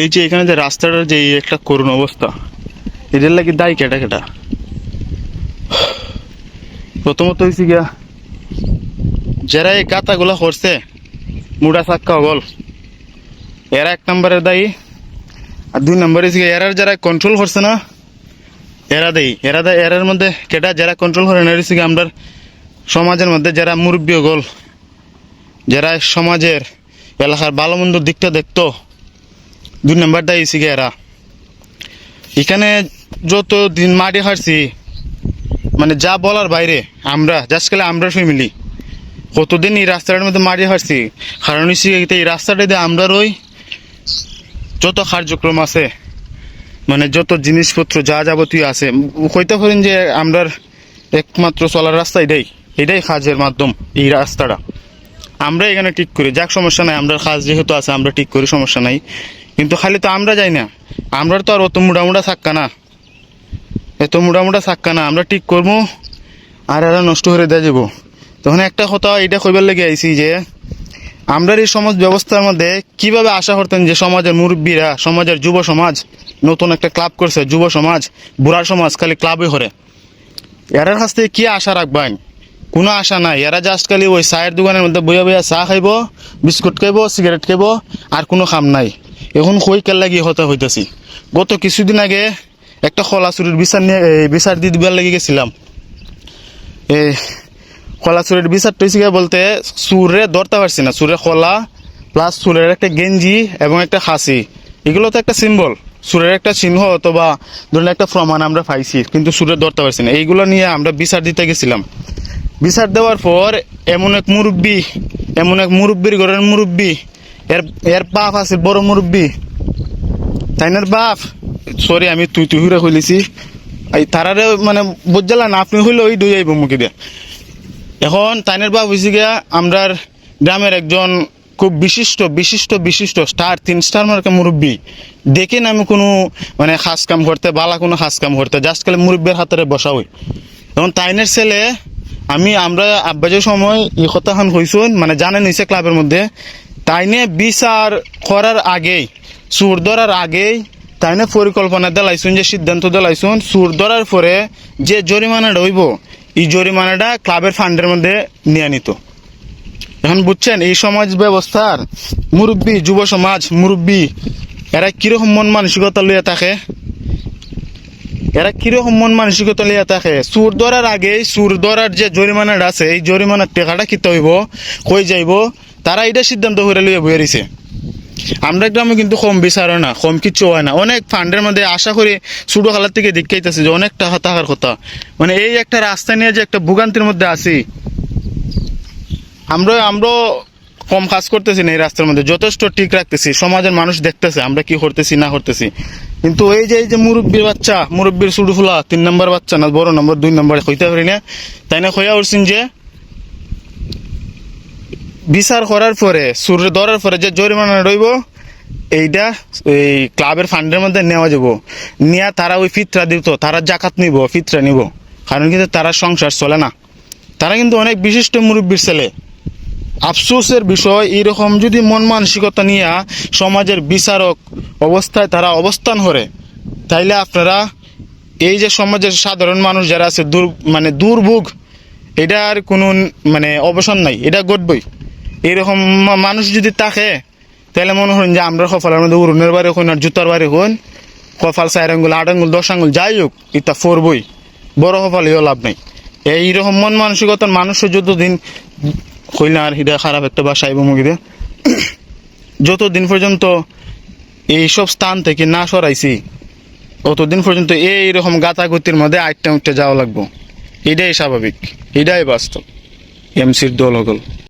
এই যে এখানে যে রাস্তাটার যে একটা করুণ অবস্থা, এদের লাগে দায়ী কেটা কেটা প্রথমত হয়েছে গিয়া, যারা এই গাতাগুলা করছে, মুড়া চাক্কা বল, এরা এক নম্বরের দায়ী, আর দুই নম্বরে গিয়া, এরার যারা কন্ট্রোল করছে না, এরা দেই, এরা দেয় এরার মধ্যে কেটা যারা কন্ট্রোল করে না গিয়া আমরা সমাজের মধ্যে যারা মুরব্বী গল, যারা সমাজের এলাকার ভালো মন্দ দিকটা দেখতো দুই নম্বর হচ্ছে গিয়া এখানে যত দিন মাটি হারছি মানে যা বলার বাইরে, আমরা জাস্ট খেলে আমরা ফ্যামিলি কতদিন এই রাস্তাটার মধ্যে মারি হারছি কারণ এই রাস্তাটা দিয়ে আমরা রই, যত কার্যক্রম আছে মানে যত জিনিসপত্র যা যাবতীয় আছে, কইতে পারেন যে আমরার একমাত্র চলার রাস্তা এটাই এটাই কাজের মাধ্যম এই রাস্তাটা। আমরা এখানে ঠিক করি, যাক সমস্যা নাই আমরা কাজ যেহেতু আছে, আমরা ঠিক করি, সমস্যা নাই। কিন্তু খালি তো আমরা যাই না। আমরা তো আর অত মোটামোটা থাক্কা না। এত মোটামোটা থাক্কা না। আমরা ঠিক করব, আর এরা নষ্ট করে দেওয়া যাব। তখন একটা কথা এটা কইবার লেগে আইছি যে আমরা এই সমাজ ব্যবস্থার মধ্যে কীভাবে আশা করতেন যে সমাজের মুরব্বীরা, সমাজের যুব সমাজ, নতুন একটা ক্লাব করছে, যুব সমাজ, বুড়া সমাজ খালি ক্লাবই করে এরার কাছ থেকে কি আশা রাখবেন? কোনো আশা নাই। এরা জাস্ট খালি ওই চায়ের দোকানের মধ্যে বইয়া বইয়া চা খাইব, বিস্কুট খাইব সিগারেট খাইব, আর কোনো কাম নাই। এখন কই কেল্লা গিয়ে হতে হইতেছি। গত কিছুদিন আগে একটা খোলা চুরির বিচার নিয়ে বিচার দিয়ে দিবার লেগে গেছিলাম। এই খোলা চুরের বিচারটা হয়েছে গিয়ে বলতে চুরে ধরতে পারছি না, চুরে খোলা প্লাস চুরের একটা গেঞ্জি এবং একটা খাসি। এগুলো তো একটা সিম্বল সুরের একটা চিহ্ন অথবা ধরুন একটা প্রমাণ আমরা পাইছি, কিন্তু সুরে ধরতে পারছি না। এইগুলো নিয়ে আমরা বিচার দিতে গেছিলাম। বিচার দেওয়ার পর এমন এক মুরব্বী, এমন এক মুরব্বীর ঘরের মুরব্বী এর এর বাপ আছে বড় মুরব্বী। তাইনার বাপ? সরি আমি তুই তুই হুরে হইলিছি এই তারারে মানে বুঝলা না, আপনি হইলে ওই দুই আইব মুখে দিয়ে। এখন তাইনের বাপ হয়েছে গিয়া আমরার গ্রামের একজন খুব বিশিষ্ট বিশিষ্ট বিশিষ্ট স্টার তিন স্টার মার্কা মুরব্বী। দেখে না আমি কোনো মানে খাস কাম করতে, বালা কোনো খাস কাম করতে জাস্ট খালি মুরব্বীর হাতের বসা হই। এখন তাইনের ছেলে, আমি, আমরা আব্বাজের সময় এই কথাখান মানে জানেন হয়েছে ক্লাবের মধ্যে তাইনে বিচার করার আগেই, সুর ধরার আগেই তাইনে পরিকল্পনা দিলাইছুন, যে সিদ্ধান্ত দিলাইছুন, সুর ধরার পরে যে জরিমানাটা হইব এই জরিমানাটা ক্লাবের ফান্ডের মধ্যে নিয়ে নিত। এখন বুঝছেন, এই সমাজ ব্যবস্থার মুরব্বী, যুব সমাজ মুরব্বী, এরা কীরকম মন মানসিকতা লইয়া থাকে? এরা কীরকম মন মানসিকতা লইয়া থাকে? সুর ধরার আগে সুর ধরার যে জরিমানাটা আছে, এই জরিমানার টাকাটা কিতে হইব? কই যাইব? তারা এটা সিদ্ধান্ত করে লইয়া বইয়া রইছে আমরা গ্রামে কিন্তু কম বিচার হয় না, কম কিচ্ছু হয় না। অনেক ফান্ডের মধ্যে আশা করি ছোটো খালার থেকে দেখাইতেছে যে অনেক টাকা থাকার কথা। মানে এই একটা রাস্তা নিয়ে যে একটা ভোগান্তির মধ্যে আছি আমরা আমরা কম কাজ করতেছি না এই রাস্তার মধ্যে। যথেষ্ট ঠিক রাখতেছি, সমাজের মানুষ দেখতেছে, আমরা কি করতেছি, না করতেছি। কিন্তু এই যে এই যে মুরব্বীর বাচ্চা, মুরব্বীর সুডু ফুলা, তিন নম্বর বাচ্চা না, বড় নম্বর, দুই নম্বর হইতে পারি না, তাই না হইয়া উঠছেন যে বিচার করার পরে, সুরে ধরার পরে যে জরিমানা রইব এইটা এই ক্লাবের ফান্ডের মধ্যে নেওয়া যাব। নিয়ে তারা ওই ফিতরা দিত, তারা জাকাত নিব, ফিতরা নিব। কারণ কিন্তু তারা সংসার চলে না। তারা কিন্তু অনেক বিশিষ্ট মুরব্বীর ছেলে। আফসোসের বিষয় এরকম যদি মন মানসিকতা নিয়ে সমাজের বিচারক অবস্থায় তারা অবস্থান করে, তাইলে আপনারা এই যে সমাজের সাধারণ মানুষ যারা আছে, দুর মানে দুর্ভোগ, এটার কোনো মানে অবসান নাই, এটা ঘটবই। এইরকম মা- মানুষ যদি থাকে, তাহলে মনে হন যে আমরা কপালের মধ্যে উড়নের বাড়ি হইন আর জুতার বাড়ি হইন কপাল চার আঙ্গুল, আট আঙ্গুল, দশ আঙ্গুল, যাই হোক, এটা ফোরবই বড় কপাল হইও লাভ নাই। এইরকম মন মানসিকতার মানুষের যতদিন হইলে আর হিডা খারাপ একটা বাসা আইব মুগিদে, যতদিন পর্যন্ত এইসব স্থান থেকে না সরাইছি, অতদিন পর্যন্ত এইরকম গাতাগতির মধ্যে আটটা উঠতে যাওয়া লাগবো। এটাই স্বাভাবিক, এটাই বাস্তব। এমসির দল হগল